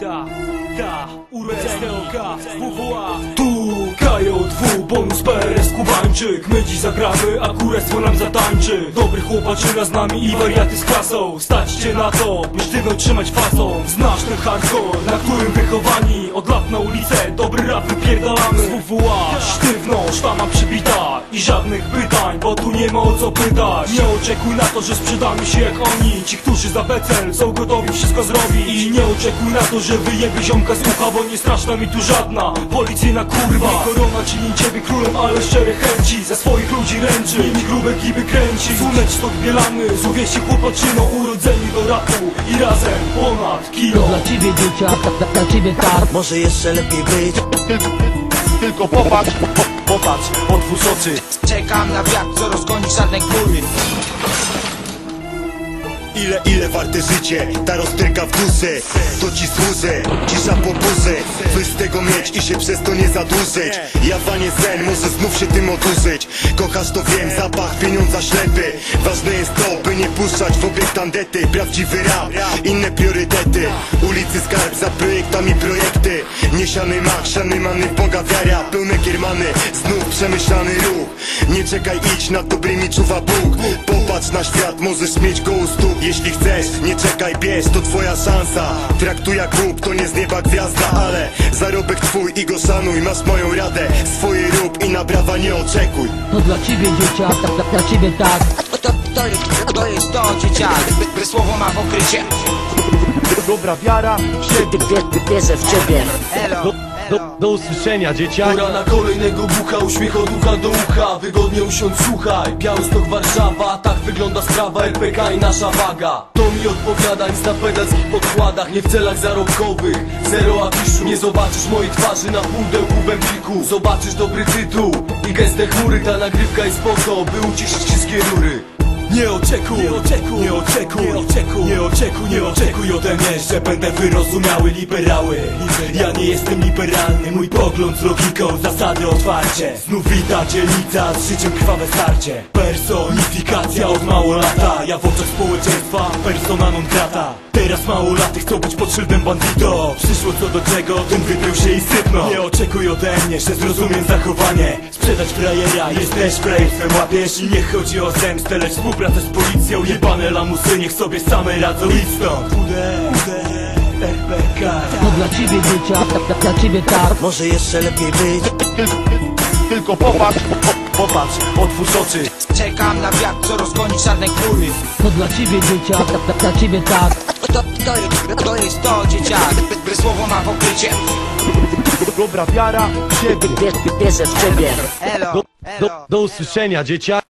da, da, urez povoa, tu Tu KJ2, bonus PRS Kubańczyk. My dziś zagramy, a kurestwo nam zatańczy. Dobry chłopaczyna z nami i wariaty z klasą. Staćcie na to, by sztywno trzymać fazą. Znasz ten hardcore, na którym wychowani. Od lat na ulicę, dobry rap wypierdalamy. Z WWA, sztywno, sztama przybita. I żadnych pytań, bo tu nie ma o co pytać. Nie oczekuj na to, że sprzedamy się jak oni. Ci, którzy za becel są gotowi wszystko zrobić. I nie oczekuj na to, że wyjebie ziomka z ucha Bo nie straszna mi tu żadna. Policyjna kurwa Nie korona czyni ciebie królem, ale szczere chęci. Za swoich ludzi ręczy, nimi grube giby kręci. Słonecz to bielany, złowiecie chłopaczyno Urodzeni do rapu i razem ponad kilo. Dla ciebie dzieciak, dla, dla ciebie tak. Może jeszcze lepiej być. Tylko, tylko popatrz, po, popatrz, otwórz oczy. Czekam na wiatr, co rozgoni czarne chmury Ile, ile warte życie, ta rozterka w dusę To ci służę, cisza po buzy. Wy z tego mieć i się przez to nie zadłużyć. Jawanie sen, może znów się tym odurzyć. Kochasz to wiem, zapach pieniądza ślepy. Ważne jest to, by nie puszczać w obieg tandety. Prawdziwy rap, inne priorytety. Ulicy skarb za projektami projekty. Niesiany mak, siany many Boga wiara. Pełne kiermany, znów przemyślany ruch. Nie czekaj, idź, nad dobrymi czuwa Bóg. Popatrz na świat, możesz mieć go u stóp. Jeśli chcesz, nie czekaj, bierz, to twoja szansa. Traktuj jak Bóg, to nie z nieba gwiazda Ale zarobek twój i go szanuj. Masz moją radę, swoje rób i na brawa nie oczekuj. To dla ciebie dzieciak, dla, dla ciebie tak To, jest, to jest to dzieciak By, by słowo ma pokrycie. Dobra wiara w siebie. Wierzę w ciebie. Elo, do, do usłyszenia dzieciaki. Pora na kolejnego bucha, uśmiech od ucha do ucha. Wygodnie usiądź, słuchaj. Białystok, Warszawa, tak wygląda sprawa RPK i nasza waga. To mi odpowiada, nic na pedalskich podkładach. Nie w celach zarobkowych, zero awiszu. Nie zobaczysz mojej twarzy na pudełku w empiku Zobaczysz dobry tytuł i gęste chmury. Ta nagrywka jest po to, by uciszyć wszystkie rury nie oczekuj, nie oczekuj, nie oczekuj, nie oczekuj, nie oczekuj, nie oczekuj ode mnie, że będę wyrozumiały liberały. Ja nie jestem liberalny, mój pogląd z logiką, zasady otwarcie. Znów wita dzielnica z życiem krwawe starcie Personifikacja od mało lata, ja w oczach społeczeństwa persona non grata Teraz małolaty chcą być pod szyldem bandito Przyszło co do czego, ten wyprył się i sypnął. Nie oczekuj ode mnie, że zrozumiem zachowanie. Sprzedać frajera, jest też frajstwem łapiesz I nie chodzi o zemstę, lecz współpracę z policją. Jebane lamusy, niech sobie same radzą. I stąd. RPK To dla ciebie dzieciak, dla, dla ciebie tak Może jeszcze lepiej być. Tylko, popatrz, po, popatrz, otwórz oczy. Czekam na wiatr, co rozgoni czarne chmury To dla ciebie dzieciak, dla, dla ciebie tak. To, to, to, jest, to jest to dzieciak. By, słowo ma pokrycie Dobra wiara w siebie. Wierzę w ciebie Elo, do, elo do, do usłyszenia dzieciaki